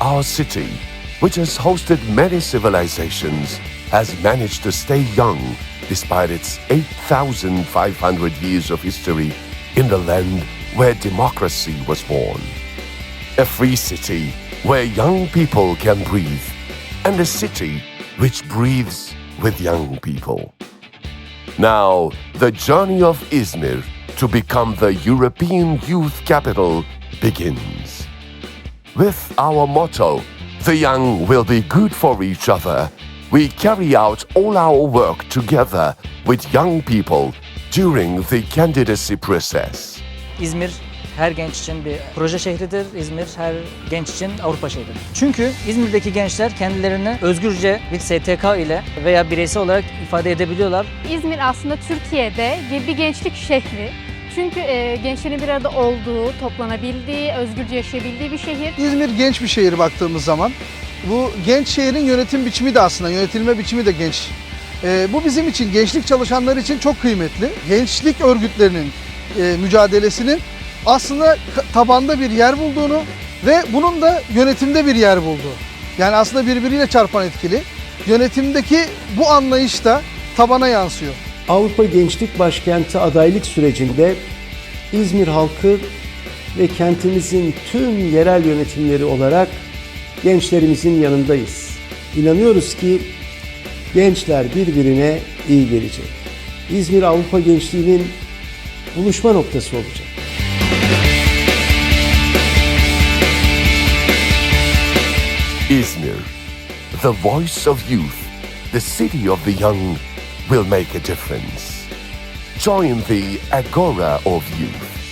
our city, which has hosted many civilizations, has managed to stay young despite its 8,500 years of history in the land where democracy was born. A free city where young people can breathe, and a city which breathes with young people. Now, the journey of Izmir to become the European youth capital begins. With our motto, the young will be good for each other, we carry out all our work together with young people during the candidacy process. İzmir her genç için bir proje şehridir. İzmir her genç için Avrupa şehridir. Çünkü İzmir'deki gençler kendilerini özgürce bir STK ile veya bireysel olarak ifade edebiliyorlar. İzmir aslında Türkiye'de bir gençlik şehri. Çünkü e, gençlerin bir arada olduğu, toplanabildiği, özgürce yaşayabildiği bir şehir. İzmir genç bir şehir baktığımız zaman. Bu genç şehrin yönetim biçimi de aslında, yönetilme biçimi de genç. Ee, bu bizim için, gençlik çalışanları için çok kıymetli. Gençlik örgütlerinin e, mücadelesinin aslında tabanda bir yer bulduğunu ve bunun da yönetimde bir yer bulduğu. Yani aslında birbiriyle çarpan etkili. Yönetimdeki bu anlayış da tabana yansıyor. Avrupa Gençlik Başkenti adaylık sürecinde İzmir halkı ve kentimizin tüm yerel yönetimleri olarak gençlerimizin yanındayız. İnanıyoruz ki gençler birbirine iyi gelecek. İzmir Avrupa gençliğinin buluşma noktası olacak. Izmir, the voice of youth, the city of the young, will make a difference. Join the Agora of Youth.